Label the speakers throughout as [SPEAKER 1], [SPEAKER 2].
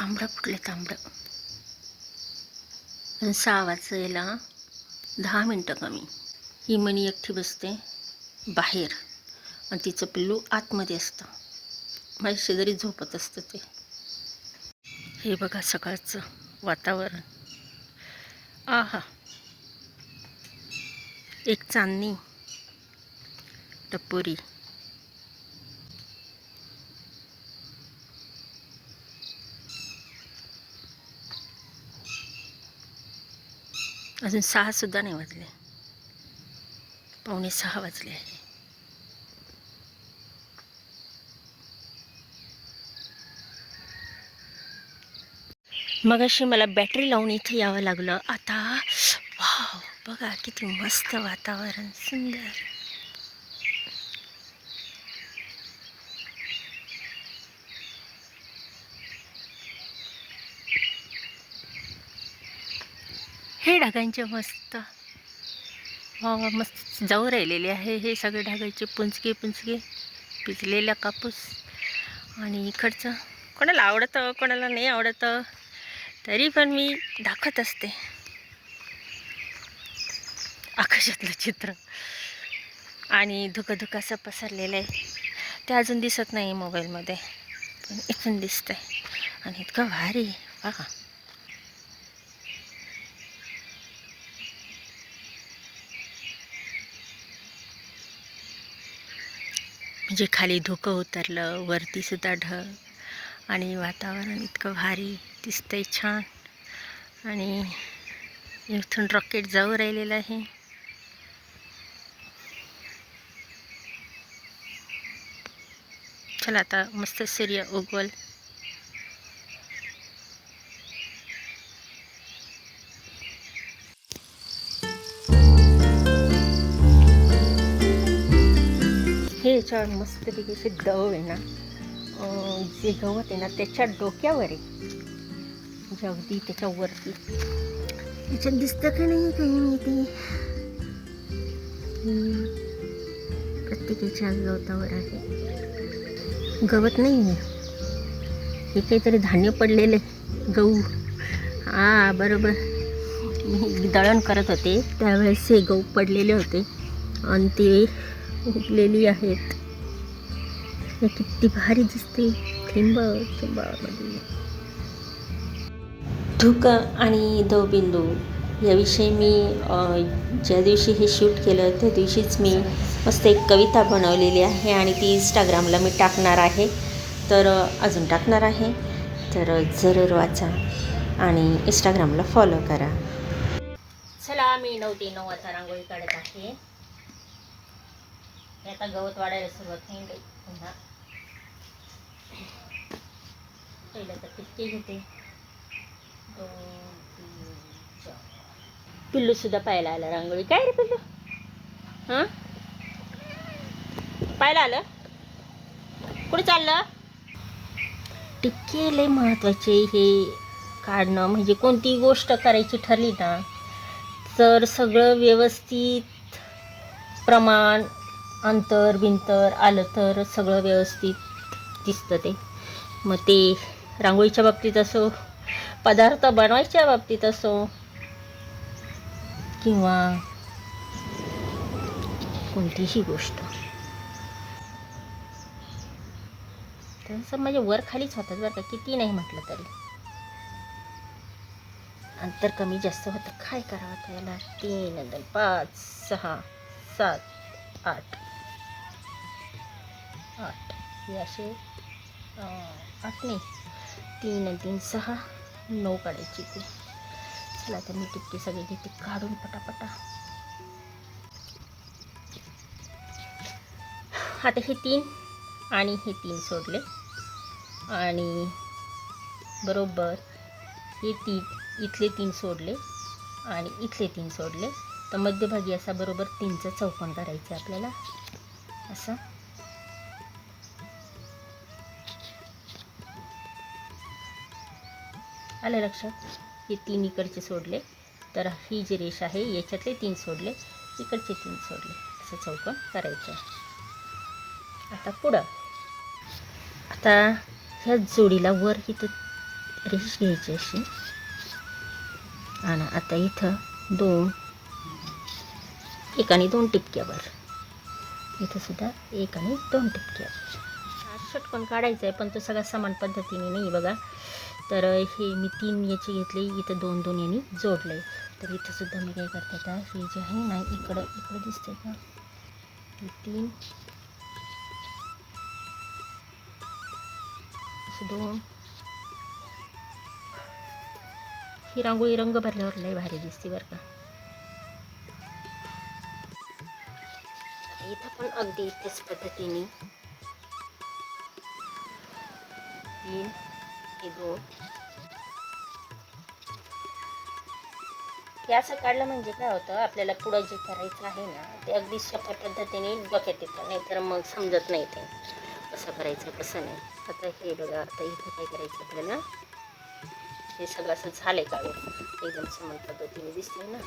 [SPEAKER 1] तांबडं फुटलं तांबडं? सहा वाजायला दहा मिनटं कमी. ही मणी एकटी बसते बाहेर. आणि तिचं पिल्लू आतमध्ये असतं. माझ्या शेजारी झोपत असतं ते. हे बघा सकाळचं वातावरण. आहा. एक चांदणी टपोरी. अजून सहासुद्धा नाही वाजले. पावणे सहा वाजले आहे. मगाशी मला बॅटरी लावून इथे यावं लागलं. आता वाव बघा किती मस्त वातावरण सुंदर. हे ढगांचे मस्त. वा वा मस्त जाऊ राहिलेले आहे हे सगळे ढगाचे पुंचके पुंचके पिजलेल्या कापूस आणि इकडचं. कोणाला आवडतं कोणाला नाही आवडतं तरी पण मी दाखवत असते. आकाशातलं चित्र. आणि धुकं पसरलेलं आहे. ते अजून दिसत नाही मोबाईलमध्ये पण इथून दिसतंय. आणि इतकं भारी बघा जे खाली धुकं उतरलं वरतीसुद्धा ढग. आणि वातावरण इतकं भारी दिसतंय छान. आणि इथून रॉकेट जाऊ राहिलेलं आहे. चला आता मस्त सूर्य उगवल. त्याच्यावर मस्तपैकी असे दव आहे ना जे गवत आहे ना त्याच्या डोक्यावर आहे. म्हणजे अगदी त्याच्यावरती. त्याच्यात दिसतं का नाही काही माहिती? प्रत्येकीच्या प्रत्येकाच्या गवतावर आहे. गवत नाही आहे हे काहीतरी धान्य पडलेले गहू. हा बरोबर. मी दळण करत होते. त्यावेळेस हे गहू पडलेले होते. आणि ते उगलेली आहेत. हे किती भारी दिसते. थेंब थेंबामध्ये धुक आणि दवबिंदू याविषयी मी ज्या दिवशी हे शूट केलं त्या दिवशीच मी मस्त एक कविता बनवलेली आहे आणि ती इंस्टाग्रामला मी टाकणार आहे. तर अजून टाकणार आहे. तर जरूर वाचा आणि इंस्टाग्रामला फॉलो करा. चला मी नऊ ते नऊ वाजता रांगोळी काढत आहे. हे आता गवत वाढायला सुरुवात होईल पुन्हा. पहिलं तर टिक्के घेते. दोन तीन चार. पिल्लू सुद्धा पाहायला आलं रांगोळी. काय रे पिल्लू? हां? पाहायला आलं? कुठे चाललं? टिक्के लय महत्त्वाचे हे काढणं. म्हणजे कोणती गोष्ट करायची ठरली ना तर सगळं व्यवस्थित प्रमाण अंतर बिंतर आलं तर सगळं व्यवस्थित दिसतं ते. मग ते रांगोळीच्या बाबतीत असो पदार्थ बनवायच्या बाबतीत असो किंवा कोणतीही गोष्ट. तसं म्हणजे वर खालीच होतात बरं का किती नाही म्हटलं तरी. अंतर कमी जास्त होतं काय करावं त्याला? तीन नंतर पाच सहा सात आठ. आठ. हे असे आठ नाही तीन आणि तीन सहा नऊ काढायची ती चला आता मी टिक्के सगळे घेते काढून पटापटा. आता हे तीन आणि हे तीन सोडले. आणि बरोबर हे तीन इथले तीन सोडले आणि इथले तीन सोडले. तर मध्यभागी असा बरोबर तीनचं चौकोन करायचं आहे आपल्याला. असं. आलं लक्षात? हे तीन इकडचे सोडले. तर ही जी रेष आहे याच्यातले तीन सोडले. इकडचे तीन सोडले. असं चौकोन करायचं. आता पुढं. आता ह्या जोडीला वर इथं रेष घ्यायची अशी. आणि आता इथं दोन. एक आणि दोन टिपक्यावर इथं सुद्धा एक आणि दोन टिपक्यावर षटकोन काढायचं आहे पण तो सगळा समान पद्धतीने नाही बघा. तर हे मी तीन याची घेतली इथं दोन दोन यांनी जोडलं. आहे तर इथंसुद्धा मी काय करते आता हे जे आहे ना इकडं इकडं दिसते का? तीन. दोन. ही रांगोळी रंग भरल्यावर लय भारी दिसते बरं का. इथं पण अगदी इथेच पद्धतीने. तीन. हे हे असं काढलं म्हणजे काय होतं? आपल्याला पुढं जे करायचं आहे ना ते अगदी सोप्या पद्धतीने डोक्यात येतं. नाही तर मग समजत नाही ते. कसं करायचं कसं नाही. आता हे बघा आता इथं काय करायचं आपल्याला? हे सगळं असं झालंय काढून. एकदम समान पद्धतीने दिसतंय ना.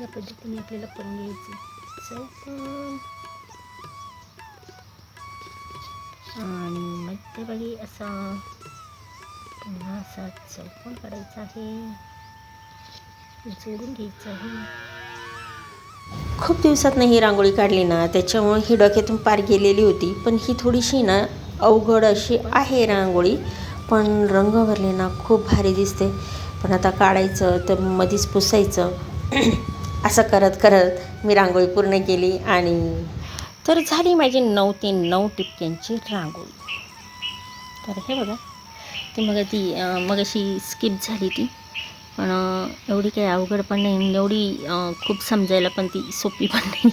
[SPEAKER 1] या पद्धतीने आपल्याला करून घ्यायची. आणि मध्यभागी असा पुन्हा असा चौकोन काढायचा आहे. जोडून घ्यायचं आहे. खूप दिवसात ही रांगोळी काढली ना त्याच्यामुळे ही डोक्यातून पार गेलेली होती. पण ही थोडीशी ना अवघड अशी आहे रांगोळी. पण रंग भरले ना खूप भारी दिसते. पण आता काढायचं तर मधीच पुसायचं. असं करत करत मी रांगोळी पूर्ण केली आणि तर झाली माझी नऊ ते नऊ टिपक्यांची रांगोळी. तर हे बघा ती मग ती मग अशी स्किप झाली ती. पण एवढी काही अवघड पण नाही एवढी खूप समजायला पण ती सोपी पण नाही.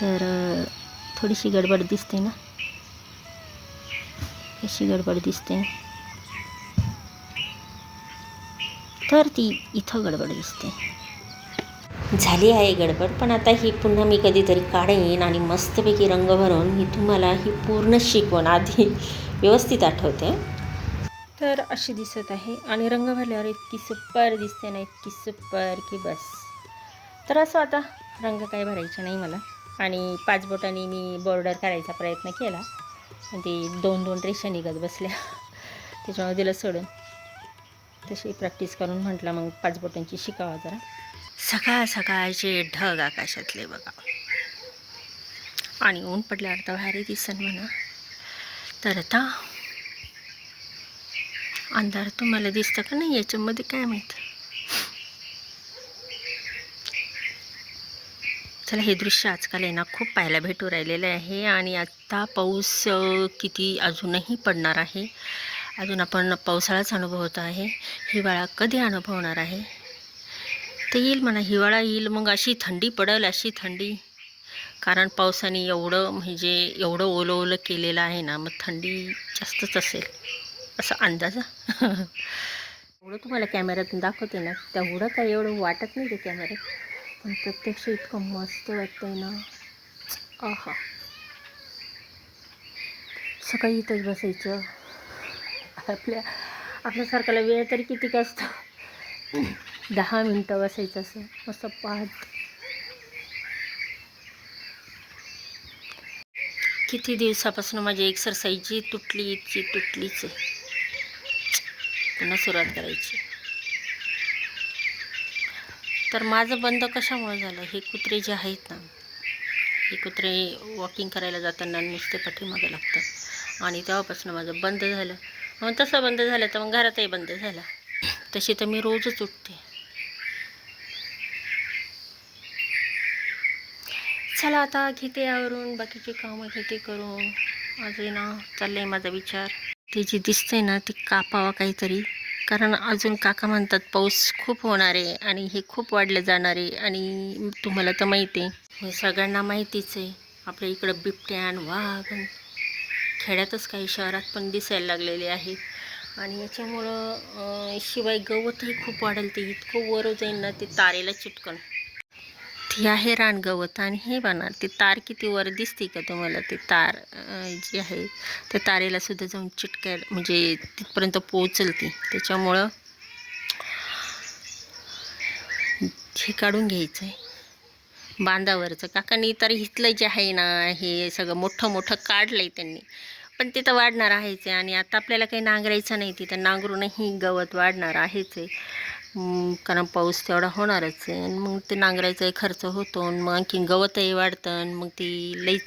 [SPEAKER 1] तर थोडीशी गडबड दिसते ना? अशी गडबड दिसते. तर ती इथं गडबड दिसते. झाली आहे गडबड पण आता ही पुन्हा मी कधीतरी काढेन आणि मस्तपैकी रंग भरून मी तुम्हाला ही पूर्ण शिकवण आधी व्यवस्थित आठवते. तर अशी दिसत आहे आणि रंग भरल्यावर इतकी सुपर दिसते ना इतकी सुपर की बस. तर असं आता रंग काय भरायचा नाही मला. आणि पाच बोटांनी मी बॉर्डर करायचा प्रयत्न केला. आणि ते दोन दोन रेषा निघत बसल्या. त्याच्यामुळे दिलं सोडून. तशी प्रॅक्टिस करून म्हटलं मग पाच बोटांची शिकावा जरा. सकाळ सकाळचे ढग आकाशातले बघा. आणि ऊन पडल्यावर तर भारी दिसन म्हणा. तर आता अंधार तुम्हाला दिसतं का नाही याच्यामध्ये काय माहीत? चला हे दृश्य आजकाल आहे ना खूप पाहायला भेटू राहिलेलं आहे आणि आत्ता पाऊस किती अजूनही पडणार आहे. अजून आपण पावसाळाच अनुभवत आहे. हिवाळा कधी अनुभवणार आहे? तर येईल म्हणा हिवाळा येईल मग अशी थंडी पडेल अशी थंडी. कारण पावसाने एवढं म्हणजे एवढं ओलं ओलं केलेलं आहे ना मग थंडी जास्तच असेल. असा अंदाज. एवढं तुम्हाला कॅमेऱ्यातून दाखवते ना तेवढं काय एवढं वाटत नाही ते कॅमेऱ्यात. पण प्रत्यक्ष इतकं मस्त वाटतंय ना. आहा. सकाळी इथंच बसायचं. आपल्या आपल्यासारख्याला वेळ तरी किती काय असतो? दहा मिनटं बसायचं असं. मस्त पाहत. किती दिवसापासून माझी एक्सरसाइजची तुटली इतकी तुटलीच आहे. पुन्हा सुरुवात करायची. तर माझं बंद कशामुळे झालं? हे कुत्रे जे आहेत ना हे कुत्रे वॉकिंग करायला जाताना नुसते पाठीमागे लागतात. आणि तेव्हापासून माझं बंद झालं. मग तसं बंद झालं तर मग घरातही बंद झाला. तशी तर मी रोजच उठते. चला आता घेते यावरून बाकीची कामं घेते करून. अजून ना चाललंय माझा विचार. ते जे दिसतंय ना ते कापावं काहीतरी. कारण अजून काका म्हणतात पाऊस खूप होणार आहे आणि हे खूप वाढलं जाणार आहे आणि तुम्हाला तर माहिती आहे. हे सगळ्यांना माहितीच आहे. आपल्या इकडं बिबट्यान वाघ खेड्यातच काही शहरात पण दिसायला लागलेले आहेत. आणि याच्यामुळं शिवाय गवतही खूप वाढेल. ते इतकं वर जाईल ना ते तारेला चिटकन. ती आहे रानगवत आणि हे बना ती तार किती वर दिसते का तुम्हाला? ते तार जी आहे त्या तारेला सुद्धा जाऊन चिटकाय म्हणजे तिथपर्यंत पोचल ती त्याच्यामुळं हे काढून घ्यायचं आहे बांधावरचं. काकांनी तर हिथलं जे आहे ना हे सगळं मोठं मोठं काढलं आहे त्यांनी. पण तिथं वाढणार आहेच आहे आणि आता आपल्याला काही नांगरायचं नाही तिथं नांगरूनही गवत वाढणार आहेच आहे. कारण पाऊस तेवढा होणारच आहे. आणि मग ते नांगरायचाही खर्च होतो आणि मग आणखी गवतही वाढतं आणि मग ती लईच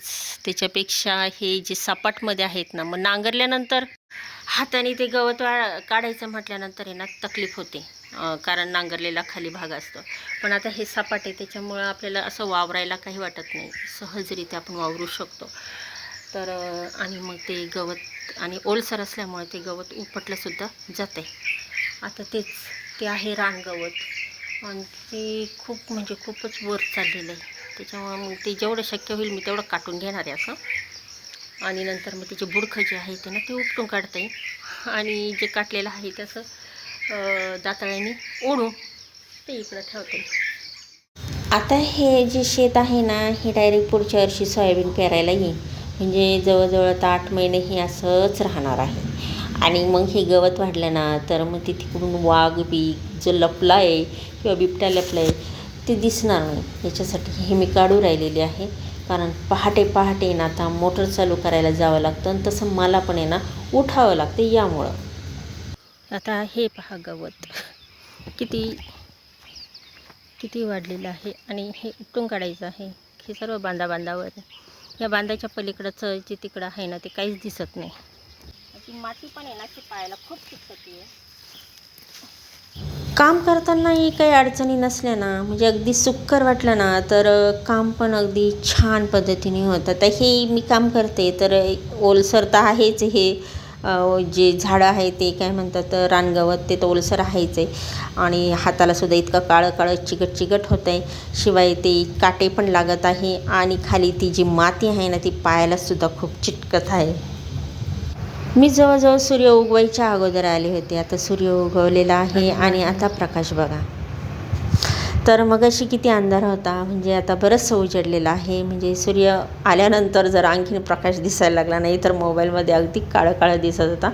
[SPEAKER 1] त्याच्यापेक्षा हे जे सपाटमध्ये आहेत ना मग नांगरल्यानंतर हाताने ते गवत वा काढायचं म्हटल्यानंतर आहे ना तकलीफ होते. कारण नांगरलेला खाली भाग असतो. पण आता हे सपाट आहे त्याच्यामुळं आपल्याला असं वावरायला काही वाटत नाही. सहजरित्या आपण वावरू शकतो. तर आणि मग ते गवत आणि ओलसर असल्यामुळे ते गवत उपटलंसुद्धा जाते आता तेच. ते आहे रानगवत आणि ते खूप म्हणजे खूपच वर चाललेलं आहे. त्याच्यामुळं मग ते जेवढं शक्य होईल मी तेवढं काटून घेणार आहे असं. आणि नंतर मग त्याचे बुडखं जे आहे ते ना ते उपटून काढता. येईल आणि जे काटलेलं आहे त्याचं अं, दाताळ्याने ओढून ते इकडं ठेवते. आता हे जे शेत आहे ना हे डायरेक्ट पुढच्या वर्षी सोयाबीन पेरायला येईल. म्हणजे जवळजवळ आता आठ महिने हे असंच राहणार आहे. आणि मग हे गवत वाढलं ना तर मग ते तिकडून वाघ बी जो लपला आहे किंवा बिबट्या लपला आहे ते दिसणार नाही. याच्यासाठी हे मी काढू राहिलेली आहे. कारण पहाटे पहाटे ना आता मोटर चालू करायला जावं लागतं आणि तसं मला पण आहे ना उठावं लागतं यामुळं. आता हे पहा गवत. किती किती वाढलेलं आहे आणि हे उपटून काढायचं आहे. हे सर्व बांधा बांधावर या बांधाच्या पलीकडचं जे तिकडं आहे ना ते काहीच दिसत नाही. ती माती पण आहे ना ती पायाला खूप चिकटती. आहे काम करतानाही काही अडचणी नसल्या ना म्हणजे अगदी सुक्कर वाटलं ना तर काम पण अगदी छान पद्धतीने होतं. तर हे मी काम करते तर ओलसर तर आहेच हे. जे झाडं आहे ते काय म्हणतात रानगवत ते तर ओलसर आहेच आहे. आणि हातालासुद्धा इतकं काळं काळं चिकट चिकट होतं आहे. शिवाय ते काटे पण लागत आहे आणि खाली ती जी माती आहे ना ती पायालासुद्धा खूप चिटकत आहे. मी जवळजवळ सूर्य उगवायच्या अगोदर आले होते. आता सूर्य उगवलेला आहे आणि आता प्रकाश बघा. तर मगाशी किती अंधार होता. म्हणजे आता बरंचसं उजडलेलं आहे. म्हणजे सूर्य आल्यानंतर जर आणखीन प्रकाश दिसायला लागला नाही तर मोबाईलमध्ये अगदी काळं काळं दिसत होता.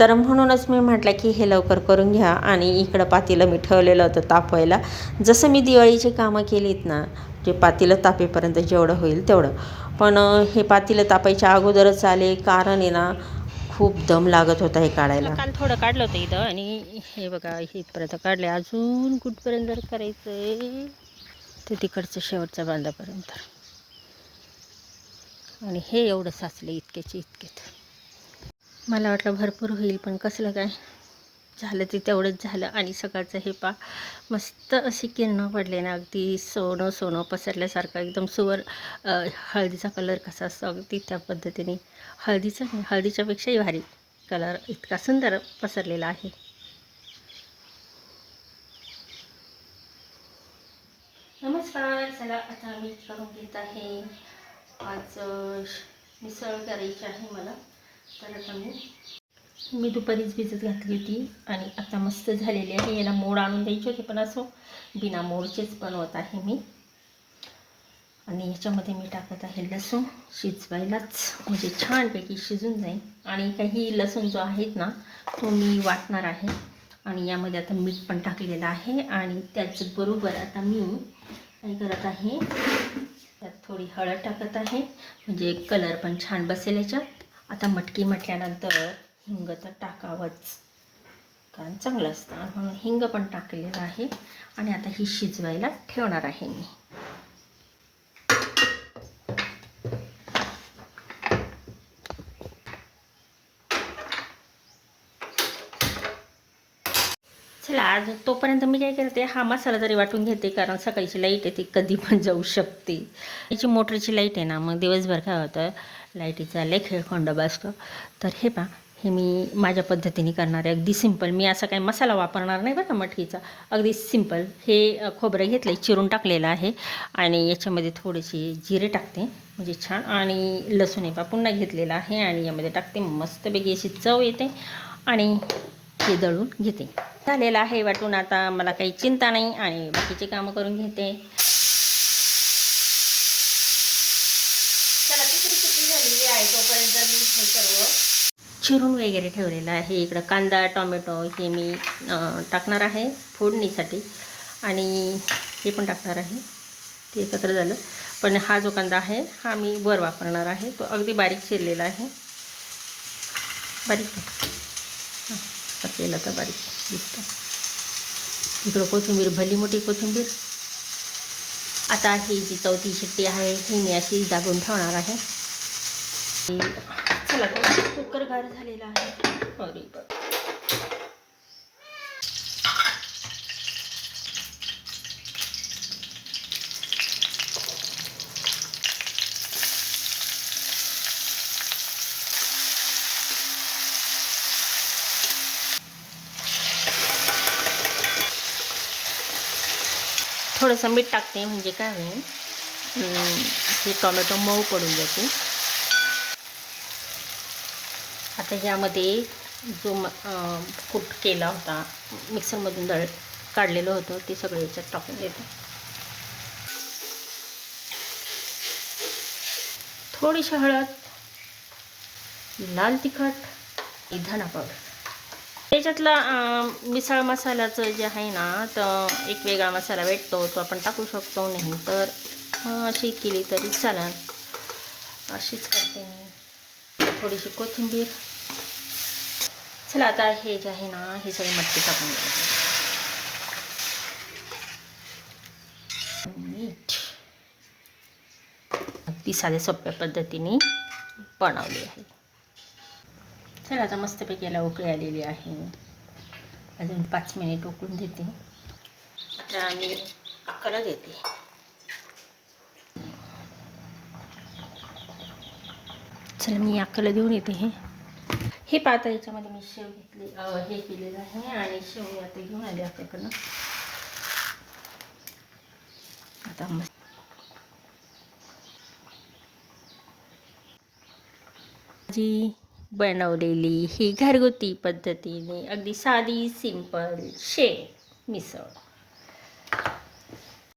[SPEAKER 1] तर म्हणूनच मी म्हटलं की हे लवकर करून घ्या आणि इकडं पातेलं मी ठेवलेलं होतं तापवायला. जसं मी दिवाळीची कामं केलीत ना जे पातीलं तापेपर्यंत जेवढं होईल तेवढं. पण हे पातीलं तापायच्या अगोदरच आले. कारण आहे ना खूप दम लागत होता हे काढायला. काल थोडं काढलं होतं इथं आणि हे बघा इथपर्यंत काढले. अजून कुठपर्यंत जर करायचं आहे ते तिकडचं शेवटच्या बांधापर्यंत. आणि हे एवढं साचलं इतकेचे इतकेच मला वाटलं भरपूर होईल पण कसलं काय? झालं ते तेवढंच झालं आणि सकाळचं हे पा मस्त अशी किरणं पडले ना. अगदी सोनं सोनं पसरल्यासारखं एकदम सुवर हळदीचा कलर कसा असतो अगदी त्या पद्धतीने. हळदीचा नाही हळदीच्यापेक्षाही भारी कलर इतका सुंदर पसरलेला आहे. नमस्कार चला आता मी करून घेत आहे. आज मिसळ करायची आहे मला. तर आता मी मी दुपारीच भिजत घातली होती आणि आता मस्त झालेली आहे. याला मोड आणून द्यायचे होते पण असो बिना मोडचेच बनवत आहे मी. आणि याच्यामध्ये मी टाकत आहे लसूण शिजवायलाच. म्हणजे छानपैकी शिजून जाईल. आणि काही लसूण जो आहेत ना तो मी वाटणार आहे. आणि यामध्ये आता मीठ पण टाकलेलं आहे. आणि त्याचबरोबर आता मी काय करत आहे त्यात थोडी हळद टाकत आहे. म्हणजे कलर पण छान बसेल याच्यात. आता मटकी म्हटल्यानंतर हिंग तर टाकावंच. कारण चांगलं असतं. म्हणून हिंग पण टाकलेलं आहे. आणि आता ही शिजवायला ठेवणार आहे मी. चला आज तोपर्यंत मी काय करते हा मसाला जरी वाटून घेते कारण सकाळची लाइट आहे ती कधी पण जाऊ शकते. याची मोटरची लाइट आहे ना मग दिवसभर काय होतं लाईटीचा लय खेळखंडोबा असतो तर हे पहा हे मी माझ्या पद्धतीने करणार आहे. अगदी सिंपल मी असा काही मसाला वापरणार नाही बरं का मटकीचा. अगदी सिंपल हे खोबरं घेतलं आहे चिरून टाकलेलं आहे. आणि याच्यामध्ये थोडेसे जिरे टाकते म्हणजे छान. आणि लसूण एपा पा पुन्हा घेतलेला आहे. आणि यामध्ये टाकते मस्तपैकी अशी चव येते. आणि हे दळून घेते. झालेलं आहे वाटून. आता मला काही चिंता नाही. आणि बाकीचे कामं करून घेते चला तिसरी सुट्टी झालेली आहे तोपर्यंत मी हे सर्व चिरून वगैरे ठेवलेलं आहे. इकडं कांदा टोमॅटो हे मी टाकणार आहे फोडणीसाठी. आणि हे पण टाकणार आहे. ते एकत्र झालं. पण हा जो कांदा आहे हा मी वर वापरणार आहे. तो अगदी बारीक चिरलेला आहे. बारीक केला तर बारीक दिसतं. इकडं कोथिंबीर भली मोठी कोथिंबीर. आता ही जी चौथी शिट्टी आहे ही मी अशी दाबून ठेवणार आहे. कुकर गार मीठ टाकते म्हणजे हम्म, टोमॅटो मऊ पडून जाते आता यामध्ये जो म कूट केला होता मिक्सरमधून दळ काढलेलं होतं ते सगळं याच्यात टाकून देतो. थोडीशी हळद लाल तिखट धना पावडर त्याच्यातला मिसाळ मसाल्याचं जे आहे ना तर एक वेगळा मसाला भेटतो तो आपण टाकू शकतो. नाही तर अशी केली तरी चालेल. अशीच करते मी. थोडीशी कोथिंबीर. चला आता हे जे आहे ना हे सगळी मटकी टाकून द्यायचे मीठ. अगदी साध्या सोप्या पद्धतीने बनवली आहे. चला आता मस्तपैकी याला उकळी आलेली आहे. अजून पाच मिनिट उकळून देते. आता मी अक्काला देते. चला मी अक्काला देऊन येते हे. हे पाहता याच्यामध्ये मी शेव घेतली हे केलेलं आहे आणि शेव मी आता घेऊन आले अक्काकडनं आता मस्त जी बनवलेली ही घरगुती पद्धतीने अगदी साधी सिंपल शेव मिसळ.